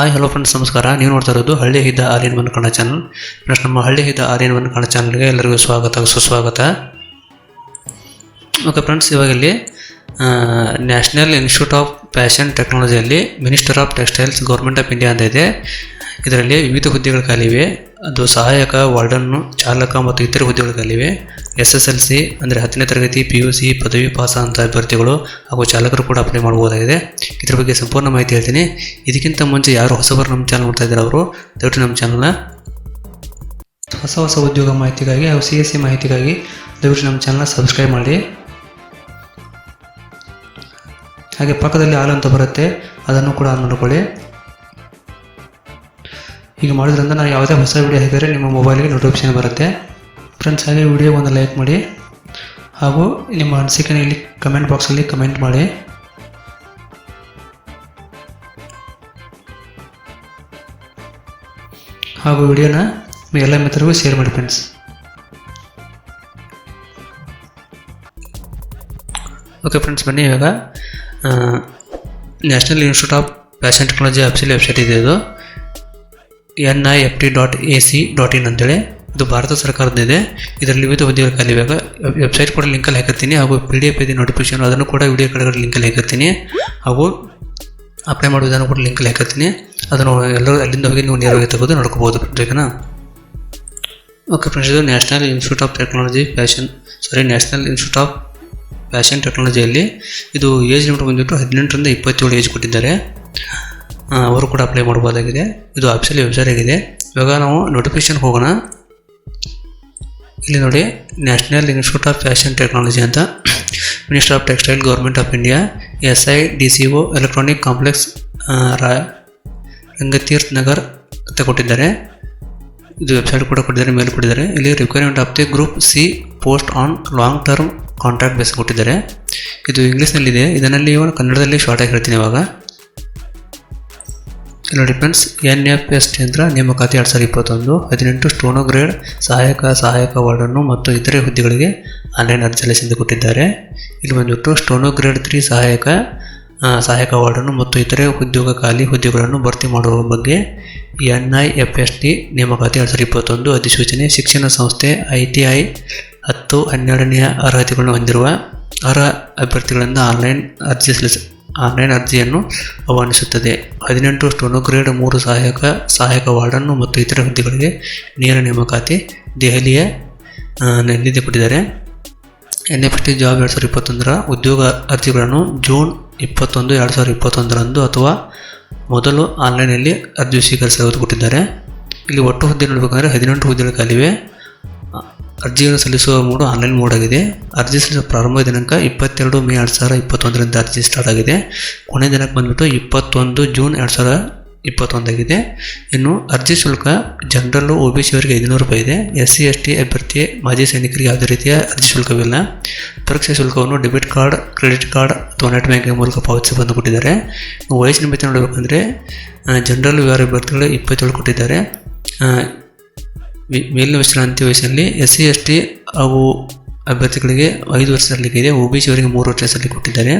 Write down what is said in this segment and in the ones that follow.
Hi hello friends ನಮಸ್ಕಾರ. ನೀವು ನೋಡ್ತಾ ಇರೋದು ಹಳ್ಳಿ ಹಿದ್ದ Aryan one Kannada channel friends ನಮ್ಮ ಹಳ್ಳಿ ಹಿದ್ದ ಆರ್ಯನ್ ಒನ್ ಕನ್ನಡ ಚಾನಲ್ಗೆ ಎಲ್ಲರಿಗೂ ಸ್ವಾಗತ, ಸುಸ್ವಾಗತ. ಓಕೆ ಫ್ರೆಂಡ್ಸ್ ಇವಾಗ ಇಲ್ಲಿ national institute of fashion ಟೆಕ್ನಾಲಜಿಯಲ್ಲಿ minister of textiles government of India ಅಂತ ಇದೆ. ಇದರಲ್ಲಿ ವಿವಿಧ ಹುದ್ದೆಗಳು ಖಾಲಿವೆ ಅದು ಸಹಾಯಕ ವಾರ್ಡನ್ನು ಚಾಲಕ ಮತ್ತು ಇತರ ಹುದ್ದೆಗಳಿವೆ ಎಸ್ ಎಸ್ ಎಲ್ ಸಿ ಅಂದರೆ ಹತ್ತನೇ ತರಗತಿ ಪಿ ಯು ಸಿ ಪದವಿ, ಪಾಸ್ ಅಂತ ಅಭ್ಯರ್ಥಿಗಳು ಹಾಗೂ ಚಾಲಕರು ಕೂಡ ಅಪ್ಲೈ ಮಾಡಬಹುದಾಗಿದೆ. ಇದರ ಬಗ್ಗೆ ಸಂಪೂರ್ಣ ಮಾಹಿತಿ ಹೇಳ್ತೀನಿ. ಇದಕ್ಕಿಂತ ಮುಂಚೆ ಯಾರು ಹೊಸಬರು ನಮ್ಮ ಚಾನಲ್ ನೋಡ್ತಾ ಇದ್ದಾರೆ ಅವರು, ದಯವಿಟ್ಟು ನಮ್ಮ ಚಾನಲ್ನ ಹೊಸ ಹೊಸ ಉದ್ಯೋಗ ಮಾಹಿತಿಗಾಗಿ ಹಾಗೂ ಸಿ ಎಸ್ ಸಿ ಮಾಹಿತಿಗಾಗಿ ದಯವಿಟ್ಟು ನಮ್ಮ ಚಾನಲ್ನ ಸಬ್ಸ್ಕ್ರೈಬ್ ಮಾಡಿ. ಹಾಗೆ ಪಕ್ಕದಲ್ಲಿ ಹಾಲು ಅಂತ ಬರುತ್ತೆ, ಅದನ್ನು ಕೂಡ ನೋಡ್ಕೊಳ್ಳಿ ಹೀಗೆ ಮಾಡೋದ್ರಿಂದ ನಾವು ಯಾವುದೇ ಹೊಸ ವೀಡಿಯೋ ಹಾಕಿದರೆ ನಿಮ್ಮ ಮೊಬೈಲ್ಗೆ ನೋಟಿಫಿಕೇಶನ್ ಬರುತ್ತೆ. ಫ್ರೆಂಡ್ಸ್ ಹಾಗೆ ವಿಡಿಯೋ ಒಂದು ಲೈಕ್ ಮಾಡಿ. ಹಾಗೂ ನಿಮ್ಮ ಅನಿಸಿಕೆನ ಇಲ್ಲಿ ಕಮೆಂಟ್ ಬಾಕ್ಸಲ್ಲಿ ಕಮೆಂಟ್ ಮಾಡಿ. ಹಾಗೂ ವಿಡಿಯೋನ ಎಲ್ಲ ಮಿತ್ರರಿಗೂ ಶೇರ್ ಮಾಡಿ ಫ್ರೆಂಡ್ಸ್ ಓಕೆ ಫ್ರೆಂಡ್ಸ್ ಬನ್ನಿ ಇವಾಗ. National institute of fashion technology officially website ಇದೆ ಇದು. N I F T dot A C dot in ಅಂತೇಳಿ ಇದು ಭಾರತ ಸರ್ಕಾರದ್ದಿದೆ. ಇದರಲ್ಲಿ ವಿವಿಧ ಹುದ್ದೆಗಳು ಖಾಲಿ ವೆಬ್ಸೈಟ್ ಕೂಡ ಲಿಂಕಲ್ಲಿ ಹಾಕಿರ್ತೀನಿ. ಹಾಗೂ ಪಿ ಡಿ ಎಫ್ ಇದೆ ನೋಟಿಫಿಕೇಶನ್ ಅದನ್ನು ಕೂಡ ವಿಡಿಯೋ ಕಡೆಗಳ ಲಿಂಕಲ್ಲಿ ಹಾಕಿರ್ತೀನಿ. ಹಾಗೂ ಅಪ್ಲೈ ಮಾಡೋ ವಿಧಾನ ಕೂಡ ಲಿಂಕಲ್ಲಿ ಹಾಕಿರ್ತೀನಿ. ಅದನ್ನು ಎಲ್ಲರೂ ಅಲ್ಲಿಂದ ಹೋಗಿ ನೀವು ನೇರವಾಗಿ ತೆಗೆದು ನೋಡ್ಕೋಬೋದು ಓಕೆನಾ? ಓಕೆ ಫ್ರೆಂಡ್ಸ್, ಇದು national institute of technology, fashion, sorry, national institute of fashion ಟೆಕ್ನಾಲಜಿಯಲ್ಲಿ ಇದು ಏಜ್ ಲಿಮಿಟ್ ಬಂದುಬಿಟ್ಟು ಹದಿನೆಂಟರಿಂದ ಇಪ್ಪತ್ತೇಳು ಏಜ್ ಕೊಟ್ಟಿದ್ದಾರೆ. ಅವರು ಕೂಡ ಅಪ್ಲೈ ಮಾಡ್ಬೋದಾಗಿದೆ ಇದು ಆಫೀಸಲ್ಲಿ ವೆಬ್ಸೈಟ್ ಆಗಿದೆ. ಇವಾಗ ನಾವು ನೋಟಿಫಿಕೇಶನ್ ಹೋಗೋಣ. ಇಲ್ಲಿ ನೋಡಿ National Institute of Fashion Technology ಅಂತ minister of textile government of India S I D C O electronic complex ರಾ ರಂಗತೀರ್ಥ ನಗರ್ ಅಂತ ಕೊಟ್ಟಿದ್ದಾರೆ. ಇದು ವೆಬ್ಸೈಟ್ ಕೂಡ ಕೊಟ್ಟಿದ್ದಾರೆ, ಮೇಲೆ ಕೊಟ್ಟಿದ್ದಾರೆ. ಇಲ್ಲಿ requirement of the group C post on long term contract base ಕೊಟ್ಟಿದ್ದಾರೆ. ಇದು ಇಂಗ್ಲೀಷ್ನಲ್ಲಿದೆ ಇದರಲ್ಲಿ ಕನ್ನಡದಲ್ಲಿ ಶಾರ್ಟ್ ಆಗಿ ಹೇಳ್ತೀನಿ ಇವಾಗ. ನೋಡಿ ಫ್ರೆಂಡ್ಸ್ ಎನ್ ಎಫ್ ಎಸ್ ಕೇಂದ್ರ ನೇಮಕಾತಿ ಎರಡು ಸಾವಿರದ ಇಪ್ಪತ್ತೊಂದು ಹದಿನೆಂಟು ಸ್ಟೋನೋ ಗ್ರೇಡ್ ಸಹಾಯಕ ಸಹಾಯಕ ವಾರ್ಡನ್ನು ಮತ್ತು ಇತರೆ ಹುದ್ದೆಗಳಿಗೆ ಆನ್ಲೈನ್ ಅರ್ಜಿ ಸಲ್ಲಿಸಿದ್ದು ಕೊಟ್ಟಿದ್ದಾರೆ. ಇಲ್ಲಿ ಬಂದುಬಿಟ್ಟು ಸ್ಟೋನೋ ಗ್ರೇಡ್ ತ್ರೀ ಸಹಾಯಕ ಸಹಾಯಕ ವಾರ್ಡನ್ನು ಮತ್ತು ಇತರೆ ಉದ್ಯೋಗ ಖಾಲಿ ಹುದ್ದೆಗಳನ್ನು ಭರ್ತಿ ಮಾಡುವ ಬಗ್ಗೆ N I F S T ನೇಮಕಾತಿ ಎರಡು ಸಾವಿರದ ಇಪ್ಪತ್ತೊಂದು ಅಧಿಸೂಚನೆ ಶಿಕ್ಷಣ ಸಂಸ್ಥೆ ಐ ಟಿ ಐ ಹತ್ತು ಹನ್ನೆರಡನೆಯ ಅರ್ಹತೆಗಳನ್ನು ಹೊಂದಿರುವ ಅರ್ಹ ಅಭ್ಯರ್ಥಿಗಳಿಂದ ಆನ್ಲೈನ್ ಅರ್ಜಿ ಸಲ್ಲಿಸ ಆನ್ಲೈನ್ ಅರ್ಜಿಯನ್ನು ಆಹ್ವಾನಿಸುತ್ತದೆ. ಹದಿನೆಂಟು ಸ್ಟೋನೋಗ್ರೇಡ್ ಮೂರು ಸಹಾಯಕ ಸಹಾಯಕ ವಾರ್ಡನ್ನು ಮತ್ತು ಇತರ ಹುದ್ದೆಗಳಿಗೆ ನೇರ ನೇಮಕಾತಿ ದೆಹಲಿಯ ಕೊಟ್ಟಿದ್ದಾರೆ. ಎನ್ ಎಫ್ ಟಿ ಜಾಬ್ ಎರಡು ಸಾವಿರದ ಇಪ್ಪತ್ತೊಂದರ ಉದ್ಯೋಗ ಅರ್ಜಿಗಳನ್ನು ಜೂನ್ ಇಪ್ಪತ್ತೊಂದು, ಎರಡು ಸಾವಿರದ ಇಪ್ಪತ್ತೊಂದರಂದು ಅಥವಾ ಮೊದಲು ಆನ್ಲೈನಲ್ಲಿ ಅರ್ಜಿ ಸ್ವೀಕರಿಸಲು ಕೊಟ್ಟಿದ್ದಾರೆ. ಇಲ್ಲಿ ಒಟ್ಟು ಹುದ್ದೆ ನೋಡಬೇಕಂದ್ರೆ ಹದಿನೆಂಟು ಹುದ್ದೆಗಳು ಖಾಲಿವೆ. ಅರ್ಜಿಯನ್ನು ಸಲ್ಲಿಸುವ ಮೋಡ್ ಆನ್ಲೈನ್ ಮೋಡ್ ಆಗಿದೆ. ಅರ್ಜಿ ಸಲ್ಲಿಸುವ ಪ್ರಾರಂಭ ದಿನಾಂಕ ಇಪ್ಪತ್ತೆರಡು ಮೇ ಎರಡು ಸಾವಿರ ಇಪ್ಪತ್ತೊಂದರಿಂದ ಅರ್ಜಿ ಸ್ಟಾರ್ಟ್ ಆಗಿದೆ. ಕೊನೆ ದಿನಾಂಕ ಬಂದ್ಬಿಟ್ಟು ಇಪ್ಪತ್ತೊಂದು ಜೂನ್ ಎರಡು ಸಾವಿರ ಇಪ್ಪತ್ತೊಂದಾಗಿದೆ ಇನ್ನು ಅರ್ಜಿ ಶುಲ್ಕ ಜನರಲ್ಲು ಒ ಬಿ ಸಿ ಅವರಿಗೆ ಐದುನೂರು ರೂಪಾಯಿ ಇದೆ. ಎಸ್ ಸಿ, ಎಸ್ ಟಿ, ಅಭ್ಯರ್ಥಿ, ಮಾಜಿ ಸೈನಿಕರಿಗೆ ಯಾವುದೇ ರೀತಿಯ ಅರ್ಜಿ ಶುಲ್ಕವಿಲ್ಲ. ಪರೀಕ್ಷೆ ಶುಲ್ಕವನ್ನು ಡೆಬಿಟ್ ಕಾರ್ಡ್, ಕ್ರೆಡಿಟ್ ಕಾರ್ಡ್ ಅಥವಾ ನೆಟ್ ಬ್ಯಾಂಕಿಂಗ್ ಮೂಲಕ ಪಾವತಿಸಿ ಬಂದು ಕೊಟ್ಟಿದ್ದಾರೆ ವಯಸ್ಸಿನ ಮಿತಿ ನೋಡಬೇಕಂದ್ರೆ ಜನರಲ್ ವಿವರ ಅಭ್ಯರ್ಥಿಗಳು ಇಪ್ಪತ್ತೇಳು ಕೊಟ್ಟಿದ್ದಾರೆ. ಮೇಲಿನ ವಿಶ್ರಾಂತಿ ವಯಸ್ಸಿನಲ್ಲಿ ಎಸ್ ಸಿ ಎಸ್ ಟಿ ಹಾಗೂ ಅಭ್ಯರ್ಥಿಗಳಿಗೆ ಐದು ವರ್ಷ ಸಲ್ಲಿಕೆ ಒ ಬಿ ಸಿ ಅವರಿಗೆ ಮೂರು ವರ್ಷ ಕೊಟ್ಟಿದ್ದಾರೆ.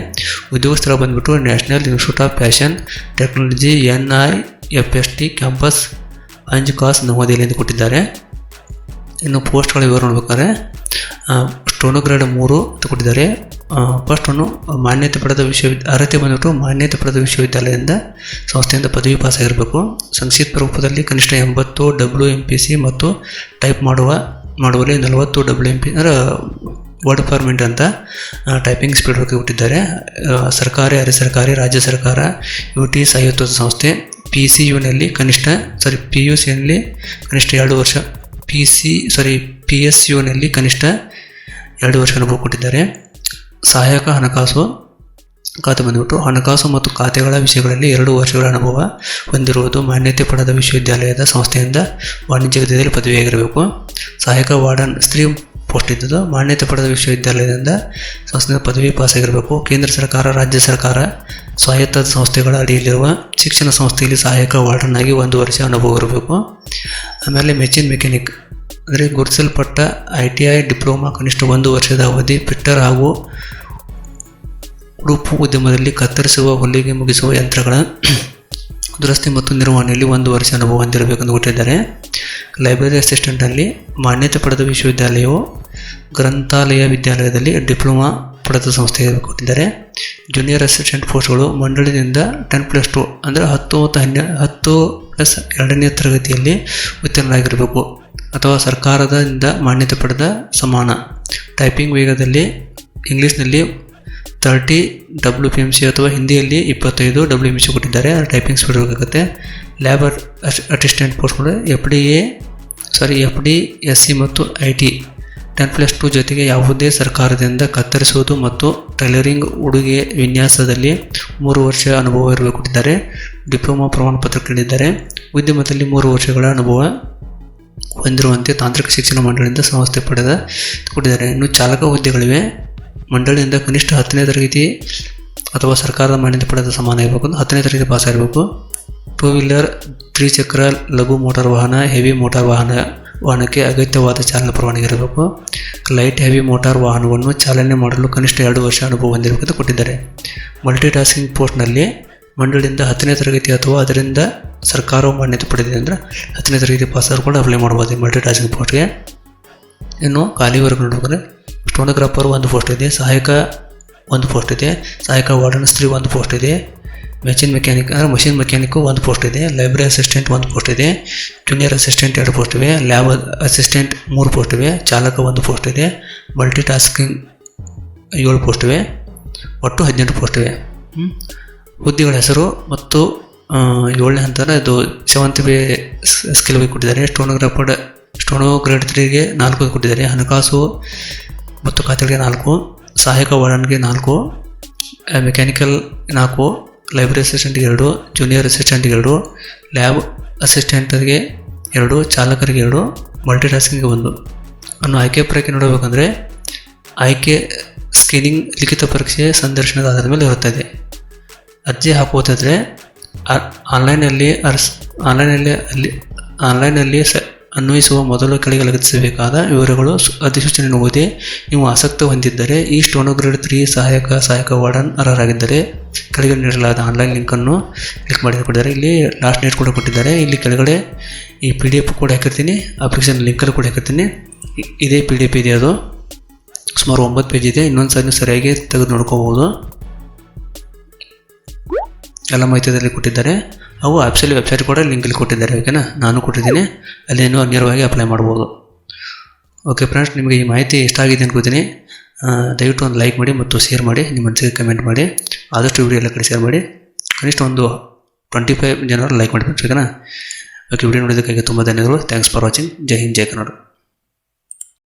ಉದ್ಯೋಗ ಸ್ಥಳ ಬಂದ್ಬಿಟ್ಟು national institute of fashion, technology, N I, F S T, campus, Hauz Khas ನವದೆಹಲಿಯಿಂದ ಕೊಟ್ಟಿದ್ದಾರೆ. ಇನ್ನು ಪೋಸ್ಟ್ಗಳ ವಿವರ ನೋಡ್ಬೇಕಾದ್ರೆ ಸ್ಟೋನೋಗ್ರೇಡ್ ಮೂರು ಕೊಟ್ಟಿದ್ದಾರೆ. ಫಸ್ಟ್ ಒನ್ನು ಮಾನ್ಯತೆ ಪಡೆದ ವಿಶ್ವವಿದ್ಯ ಅರ್ಹತೆ ಬಂದ್ಬಿಟ್ಟು ಮಾನ್ಯತೆ ಪಡೆದ ವಿಶ್ವವಿದ್ಯಾಲಯದಿಂದ ಸಂಸ್ಥೆಯಿಂದ ಪದವಿ ಪಾಸ್ ಆಗಿರಬೇಕು ಸಂಕ್ಷಿಪ್ತ ರೂಪದಲ್ಲಿ ಕನಿಷ್ಠ ಎಂಬತ್ತು ಡಬ್ಲ್ಯೂ ಎಂ ಪಿ ಸಿ ಮತ್ತು ಟೈಪ್ ಮಾಡುವ, ಮಾಡುವಲ್ಲಿ ನಲವತ್ತು ಡಬ್ಲ್ಯೂ ಎಂ ಪಿ ಅಂದರೆ ವರ್ಡ್ ಫಾರ್ಮೆಂಟ್ ಅಂತ ಟೈಪಿಂಗ್ ಸ್ಪೀಡ್ ಬಗ್ಗೆ ಸರ್ಕಾರಿ, ಅರೆ ಸರ್ಕಾರಿ, ರಾಜ್ಯ ಸರ್ಕಾರ ಯು ಟಿ ಸಂಸ್ಥೆ ಪಿ ಸಿ ಯುನಲ್ಲಿ ಕನಿಷ್ಠ ಸಾರಿ ಪಿ ಯು ಸಿಯಲ್ಲಿ ಕನಿಷ್ಠ ಎರಡು ವರ್ಷ P C sorry P S ಯುನಲ್ಲಿ ಕನಿಷ್ಠ ಎರಡು ವರ್ಷ ಅನುಭವ ಕೊಟ್ಟಿದ್ದಾರೆ. ಸಹಾಯಕ ಹಣಕಾಸು ಖಾತೆ ಬಂದುಬಿಟ್ಟು, ಹಣಕಾಸು ಮತ್ತು ಖಾತೆಗಳ ವಿಷಯಗಳಲ್ಲಿ ಎರಡು ವರ್ಷಗಳ ಅನುಭವ ಹೊಂದಿರುವುದು ಮಾನ್ಯತೆ ಪಡೆದ ವಿಶ್ವವಿದ್ಯಾಲಯದ ಸಂಸ್ಥೆಯಿಂದ ವಾಣಿಜ್ಯ ವಿದ್ಯೆಯಲ್ಲಿ ಪದವಿಯಾಗಿರಬೇಕು. ಸಹಾಯಕ ವಾರ್ಡನ್ ಸ್ತ್ರೀ ಪೋಸ್ಟ್ ಇದ್ದದ್ದು ಮಾನ್ಯತೆ ಪಡೆದ ವಿಶ್ವವಿದ್ಯಾಲಯದಿಂದ ಸಂಸ್ಥೆಯ ಪದವಿ ಪಾಸಾಗಿರಬೇಕು. ಕೇಂದ್ರ ಸರ್ಕಾರ, ರಾಜ್ಯ ಸರ್ಕಾರ ಸ್ವಾಯತ್ತ ಸಂಸ್ಥೆಗಳ ಅಡಿಯಲ್ಲಿರುವ ಶಿಕ್ಷಣ ಸಂಸ್ಥೆಯಲ್ಲಿ ಸಹಾಯಕ ವಾರ್ಡನ್ ಆಗಿ ಒಂದು ವರ್ಷ ಅನುಭವ ಇರಬೇಕು. ಆಮೇಲೆ ಮೆಚಿನ್ ಮೆಕ್ಯಾನಿಕ್. ಅಂದರೆ ಗುರುತಿಸಲ್ಪಟ್ಟ ಐ ಟಿ ಐ, ಡಿಪ್ಲೊಮಾ, ಕನಿಷ್ಠ ಒಂದು ವರ್ಷದ ಅವಧಿ ಫಿಟ್ಟರ್ ಹಾಗೂ ಉಡುಪು ಉದ್ಯಮದಲ್ಲಿ ಕತ್ತರಿಸುವ, ಹೊಲಿಗೆ ಮುಗಿಸುವ ಯಂತ್ರಗಳ ದುರಸ್ತಿ ಮತ್ತು ನಿರ್ವಹಣೆಯಲ್ಲಿ ಒಂದು ವರ್ಷ ಅನುಭವ ಹೊಂದಿರಬೇಕೆಂದು ಕೊಟ್ಟಿದ್ದಾರೆ. ಲೈಬ್ರರಿ ಅಸಿಸ್ಟೆಂಟಲ್ಲಿ ಮಾನ್ಯತೆ ಪಡೆದ ವಿಶ್ವವಿದ್ಯಾಲಯವು ಗ್ರಂಥಾಲಯ ವಿದ್ಯಾಲಯದಲ್ಲಿ ಡಿಪ್ಲೊಮಾ ಪಡೆದ ಸಂಸ್ಥೆ ಕೊಟ್ಟಿದ್ದಾರೆ. ಜೂನಿಯರ್ ಅಸಿಸ್ಟೆಂಟ್ ಪೋಸ್ಟ್ಗಳು ಮಂಡಳಿಯಿಂದ ಟೆನ್ ಪ್ಲಸ್ ಟು ಅಂದರೆ ಹತ್ತು ಮತ್ತು ಹನ್ನೆರಡು ಹತ್ತು ಪ್ಲಸ್ ಎರಡನೇ ತರಗತಿಯಲ್ಲಿ ಉತ್ತೀರ್ಣರಾಗಿರಬೇಕು. ಅಥವಾ ಸರ್ಕಾರದಿಂದ ಮಾನ್ಯತೆ ಪಡೆದ ಸಮಾನ. ಟೈಪಿಂಗ್ ವೇಗದಲ್ಲಿ ಇಂಗ್ಲೀಷ್ನಲ್ಲಿ thirty W P M C ಅಥವಾ ಹಿಂದಿಯಲ್ಲಿ ಇಪ್ಪತ್ತೈದು ಡಬ್ಲ್ಯೂ ಎಂ ಸಿ ಕೊಟ್ಟಿದ್ದಾರೆ. ಟೈಪಿಂಗ್ ಸ್ಪೀಡ್ ಹೋಗಬೇಕಾಗುತ್ತೆ ಲ್ಯಾಬರ್ ಅಸಿಸ್ಟೆಂಟ್ ಪೋಸ್ಟ್ಗಳು F D A sorry F D S C ಮತ್ತು I T ten plus two ಜೊತೆಗೆ ಯಾವುದೇ ಸರ್ಕಾರದಿಂದ ಕತ್ತರಿಸುವುದು ಮತ್ತು ಟೈಲರಿಂಗ್ ಉಡುಗೆ ವಿನ್ಯಾಸದಲ್ಲಿ ಮೂರು ವರ್ಷ ಅನುಭವ ಇರಬೇಕು ಕೊಟ್ಟಿದ್ದಾರೆ. ಡಿಪ್ಲೊಮಾ ಪ್ರಮಾಣ ಪತ್ರ ಉದ್ಯಮದಲ್ಲಿ ಮೂರು ವರ್ಷಗಳ ಅನುಭವ ಹೊಂದಿರುವಂತೆ ತಾಂತ್ರಿಕ ಶಿಕ್ಷಣ ಮಂಡಳಿಯಿಂದ ಸಂಸ್ಥೆ ಪಡೆದ ಕೊಟ್ಟಿದ್ದಾರೆ. ಇನ್ನು ಚಾಲಕ ಹುದ್ದೆಗಳಿವೆ. ಮಂಡಳಿಯಿಂದ ಕನಿಷ್ಠ ಹತ್ತನೇ ತರಗತಿ ಅಥವಾ ಸರ್ಕಾರದ ಮಾನ್ಯತೆ ಪಡೆದ ಸಮಾನ ಇರಬೇಕು ಹತ್ತನೇ ತರಗತಿ ಪಾಸ್ ಆಗಿರಬೇಕು ಟೂ ವೀಲರ್ ತ್ರಿಚಕ್ರ ಲಘು ಮೋಟಾರ್ ವಾಹನ ಹೆವಿ ಮೋಟಾರ್ ವಾಹನ ವಾಹನಕ್ಕೆ ಅಗತ್ಯವಾದ ಚಾಲನಾ ಪರವಾನಗಿ ಇರಬೇಕು. ಲೈಟ್ ಹೆವಿ ಮೋಟಾರ್ ವಾಹನವನ್ನು ಚಾಲನೆ ಮಾಡಲು ಕನಿಷ್ಠ ಎರಡು ವರ್ಷ ಅನುಭವ ಹೊಂದಿರಬೇಕು ಕೊಟ್ಟಿದ್ದಾರೆ. ಮಲ್ಟಿ ಟಾಸ್ಕಿಂಗ್ ಪೋಸ್ಟ್ನಲ್ಲಿ ಮಂಡಳಿಯಿಂದ ಹತ್ತನೇ ತರಗತಿ ಅಥವಾ ಅದರಿಂದ ಸರ್ಕಾರವು ಮಾನ್ಯತೆ ಪಡೆದಿದೆ ಅಂದರೆ ಹತ್ತನೇ ತರಗತಿ ಪಾಸ್ ಕೂಡ ಅಪ್ಲೈ ಮಾಡ್ಬೋದು ಮಲ್ಟಿ ಟಾಸ್ಕಿಂಗ್ ಪೋಸ್ಟ್ಗೆ ಇನ್ನು ಖಾಲಿ ವರ್ಗ ನೋಡ್ಬೇಕಂದ್ರೆ ಸ್ಟೋನೋಗ್ರಾಫರ್ ಒಂದು ಪೋಸ್ಟ್ ಇದೆ, ಸಹಾಯಕ ಒಂದು ಪೋಸ್ಟ್ ಇದೆ, ಸಹಾಯಕ ವಾರ್ಡನ್ ಸ್ತ್ರೀ ಒಂದು ಪೋಸ್ಟ್ ಇದೆ. ಮೆಷಿನ್ ಮೆಕ್ಯಾನಿಕ್ ಅಂದರೆ ಮಷಿನ್ ಮೆಕ್ಯಾನಿಕ್ಕು ಒಂದು ಪೋಸ್ಟ್ ಇದೆ ಲೈಬ್ರರಿ ಅಸಿಸ್ಟೆಂಟ್ ಒಂದು ಪೋಸ್ಟ್ ಇದೆ ಜೂನಿಯರ್ ಅಸಿಸ್ಟೆಂಟ್ ಎರಡು ಪೋಸ್ಟ್ ಇವೆ ಲ್ಯಾಬ್ ಅಸಿಸ್ಟೆಂಟ್ ಮೂರು ಪೋಸ್ಟ್ ಇವೆ, ಚಾಲಕ ಒಂದು ಪೋಸ್ಟ್ ಇದೆ ಮಲ್ಟಿ ಟಾಸ್ಕಿಂಗ್ ಏಳು ಪೋಸ್ಟ್ ಇವೆ, ಒಟ್ಟು ಹದಿನೆಂಟು ಪೋಸ್ಟ್ ಇವೆ. ಹುದ್ದೆಗಳ ಹೆಸರು ಮತ್ತು ಏಳನೇ ಹಂತನ ಇದು ಸೆವೆಂತ್ ಬಿ ಸ್ಕಿಲ್ ಬಿ ಕೊಟ್ಟಿದ್ದಾರೆ. ಸ್ಟೋನೋಗ್ರಾಫರ್ ಸ್ಟೋನೋ ಗ್ರೇಡ್ ತ್ರೀಗೆ ನಾಲ್ಕು ಕೊಟ್ಟಿದ್ದಾರೆ. ಹಣಕಾಸು ಮತ್ತು ಖಾತೆಗಳಿಗೆ ನಾಲ್ಕು, ಸಹಾಯಕ ವರ್ಣನ್ಗೆ ನಾಲ್ಕು ಮೆಕ್ಯಾನಿಕಲ್ ನಾಲ್ಕು ಲೈಬ್ರರಿ ಅಸಿಸ್ಟೆಂಟ್ಗೆ ಎರಡು ಜೂನಿಯರ್ ಅಸಿಸ್ಟೆಂಟ್ಗೆ ಎರಡು ಲ್ಯಾಬ್ ಅಸಿಸ್ಟೆಂಟ್ಗೆ ಎರಡು, ಚಾಲಕರಿಗೆ ಎರಡು ಮಲ್ಟಿ ಟಾಸ್ಕಿಂಗ್ಗೆ ಒಂದು. ಅನ್ನು ಆಯ್ಕೆ ಪ್ರಕ್ರಿಯೆ ನೋಡಬೇಕಂದ್ರೆ ಆಯ್ಕೆ ಸ್ಕ್ರೀನಿಂಗ್ ಲಿಖಿತ ಪರೀಕ್ಷೆ ಸಂದರ್ಶನದ ಆಧಾರದ ಮೇಲೆ ಇರುತ್ತದೆ. ಅರ್ಜಿ ಹಾಕುವುದಾದರೆ ಆನ್ಲೈನಲ್ಲಿ ಅರ್ಸ್ ಆನ್ಲೈನಲ್ಲಿ ಅಲ್ಲಿ ಆನ್ಲೈನಲ್ಲಿ ಸ ಅನ್ವಯಿಸುವ ಮೊದಲು ಕೆಳಗೆ ಲಗತ್ತಿಸಬೇಕಾದ ವಿವರಗಳು ಅಧಿಸೂಚನೆ ಓದಿ ನೀವು ಆಸಕ್ತಿ ಹೊಂದಿದ್ದರೆ ಈ ಸ್ಟೋನೋಗ್ರೇಡ್ ತ್ರೀ ಸಹಾಯಕ ಸಹಾಯಕ ವಾರ್ಡನ್ ಅರ್ಹರಾಗಿದ್ದರೆ ಕೆಳಗೆ ನೀಡಲಾದ ಆನ್ಲೈನ್ ಲಿಂಕನ್ನು ಕ್ಲಿಕ್ ಮಾಡಿ ಕೊಟ್ಟಿದ್ದಾರೆ ಇಲ್ಲಿ ಲಾಸ್ಟ್ ಡೇಟ್ ಕೂಡ ಕೊಟ್ಟಿದ್ದಾರೆ. ಇಲ್ಲಿ ಕೆಳಗಡೆ ಈ ಪಿ ಡಿ ಎಫ್ ಕೂಡ ಹಾಕಿರ್ತೀನಿ. ಅಪ್ಲಿಕೇಶನ್ ಲಿಂಕಲ್ಲಿ ಕೂಡ ಹಾಕಿರ್ತೀನಿ. ಇದೇ ಪಿ ಡಿ ಎಫ್ ಇದೆ ಅದು. ಸುಮಾರು ಒಂಬತ್ತು ಪೇಜ್ ಇದೆ. ಇನ್ನೊಂದು ಸಾರಿ ಸರಿಯಾಗಿ ತೆಗೆದು ನೋಡ್ಕೋಬೋದು. ಎಲ್ಲ ಮಾಹಿತಿಯಲ್ಲಿ ಕೊಟ್ಟಿದ್ದಾರೆ. ಅವು ಆ್ಯಪ್ಸಲ್ಲಿ ವೆಬ್ಸೈಟ್ ಕೂಡ ಲಿಂಕಲ್ಲಿ ಕೊಟ್ಟಿದ್ದಾರೆ ಓಕೆನಾ ನಾನು ಕೊಟ್ಟಿದ್ದೀನಿ. ಅಲ್ಲೇನೋ ನೇರವಾಗಿ ಅಪ್ಲೈ ಮಾಡ್ಬೋದು. ಓಕೆ ಫ್ರೆಂಡ್ಸ್ ನಿಮಗೆ ಈ ಮಾಹಿತಿ ಇಷ್ಟ ಆಗಿದೆ ಅನ್ಕೋತೀನಿ. ದಯವಿಟ್ಟು ಒಂದು ಲೈಕ್ ಮಾಡಿ ಮತ್ತು ಶೇರ್ ಮಾಡಿ, ನಿಮ್ಮ ಮನಸ್ಸಿಗೆ ಕಮೆಂಟ್ ಮಾಡಿ. ಆದಷ್ಟು ವಿಡಿಯೋ ಎಲ್ಲ ಕಡೆ ಶೇರ್ ಮಾಡಿ. ಕನಿಷ್ಠ ಒಂದು ಟ್ವೆಂಟಿ ಫೈವ್ ಜನರು ಲೈಕ್ ಮಾಡಿ ಫ್ರೆಂಡ್ಸ್ ಓಕೆನಾ ಓಕೆ ವಿಡಿಯೋ ನೋಡೋದಕ್ಕಾಗಿ ತುಂಬ ಧನ್ಯವಾದಗಳು. Thanks for watching Jai Hind, Jai Kannada.